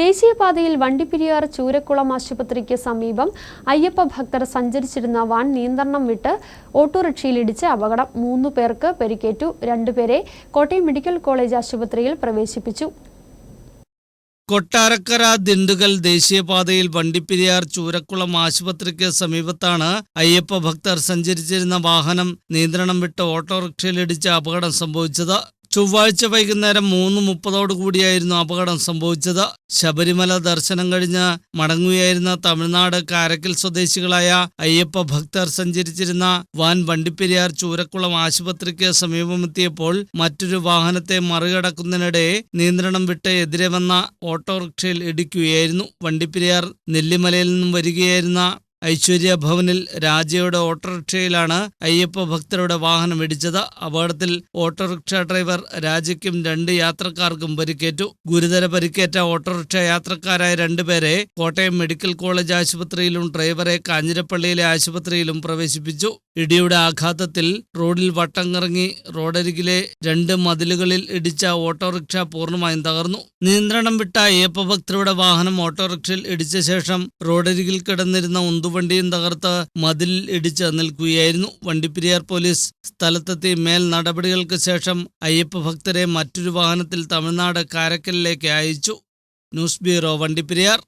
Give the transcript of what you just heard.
ദേശീയപാതയിൽ വണ്ടിപ്പെരിയാർ ചൂരക്കുളം ആശുപത്രിക്ക് സമീപം അയ്യപ്പ ഭക്തർ സഞ്ചരിച്ചിരുന്ന വാൻ നിയന്ത്രണം വിട്ട് ഓട്ടോറിക്ഷയിലിടിച്ച് അപകടം. മൂന്നു പേർക്ക് പരിക്കേറ്റു. രണ്ടുപേരെ കോട്ടയം മെഡിക്കൽ കോളേജ് ആശുപത്രിയിൽ പ്രവേശിപ്പിച്ചു. കൊട്ടാരക്കര ദിണ്ടുകൽ ദേശീയപാതയിൽ വണ്ടിപ്പെരിയാർ ചൂരക്കുളം ആശുപത്രിക്ക് സമീപത്താണ് അയ്യപ്പ ഭക്തർ സഞ്ചരിച്ചിരുന്ന വാഹനം നിയന്ത്രണം വിട്ട് ഓട്ടോറിക്ഷയിലിടിച്ച് അപകടം സംഭവിച്ചത്. ചൊവ്വാഴ്ച വൈകുന്നേരം മൂന്ന് മുപ്പതോടുകൂടിയായിരുന്നു അപകടം സംഭവിച്ചത്. ശബരിമല ദർശനം കഴിഞ്ഞ് മടങ്ങുകയായിരുന്ന തമിഴ്നാട് കാരക്കൽ സ്വദേശികളായ അയ്യപ്പ ഭക്തർ സഞ്ചരിച്ചിരുന്ന വാൻ വണ്ടിപ്പെരിയാർ ചൂരക്കുളം ആശുപത്രിക്ക് സമീപമെത്തിയപ്പോൾ മറ്റൊരു വാഹനത്തെ മറികടക്കുന്നതിനിടെ നിയന്ത്രണം വിട്ട് എതിരെ വന്ന ഓട്ടോറിക്ഷയിൽ ഇടിക്കുകയായിരുന്നു. വണ്ടിപ്പെരിയാർ നെല്ലിമലയിൽ നിന്നും വരികയായിരുന്ന ഐശ്വര്യ ഭവനിൽ രാജയുടെ ഓട്ടോറിക്ഷയിലാണ് അയ്യപ്പ ഭക്തരുടെ വാഹനം ഇടിച്ചത്. അപകടത്തിൽ ഓട്ടോറിക്ഷ ഡ്രൈവർ രാജയ്ക്കും രണ്ട് യാത്രക്കാർക്കും പരിക്കേറ്റു. ഗുരുതര പരിക്കേറ്റ ഓട്ടോറിക്ഷ യാത്രക്കാരായ രണ്ടുപേരെ കോട്ടയം മെഡിക്കൽ കോളേജ് ആശുപത്രിയിലും ഡ്രൈവറെ കാഞ്ഞിരപ്പള്ളിയിലെ ആശുപത്രിയിലും പ്രവേശിപ്പിച്ചു. ഇടിയുടെ ആഘാതത്തിൽ റോഡിൽ വട്ടം കറങ്ങി റോഡരികിലെ രണ്ട് മതിലുകളിൽ ഇടിച്ച ഓട്ടോറിക്ഷ പൂർണമായും തകർന്നു. നിയന്ത്രണം വിട്ട അയ്യപ്പ ഭക്തരുടെ വാഹനം ഓട്ടോറിക്ഷയിൽ ഇടിച്ച ശേഷം റോഡരികിൽ കിടന്നിരുന്ന ഉന്തുവണ്ടിയും തകർത്ത് മതിൽ ഇടിച്ച് നിൽക്കുകയായിരുന്നു. വണ്ടിപ്പെരിയാർ പോലീസ് സ്ഥലത്തെത്തി മേൽ നടപടികൾക്ക് ശേഷം അയ്യപ്പ ഭക്തരെ മറ്റൊരു വാഹനത്തിൽ തമിഴ്നാട് കാരക്കലിലേക്ക് അയച്ചു. News bureau Vandiperiyar.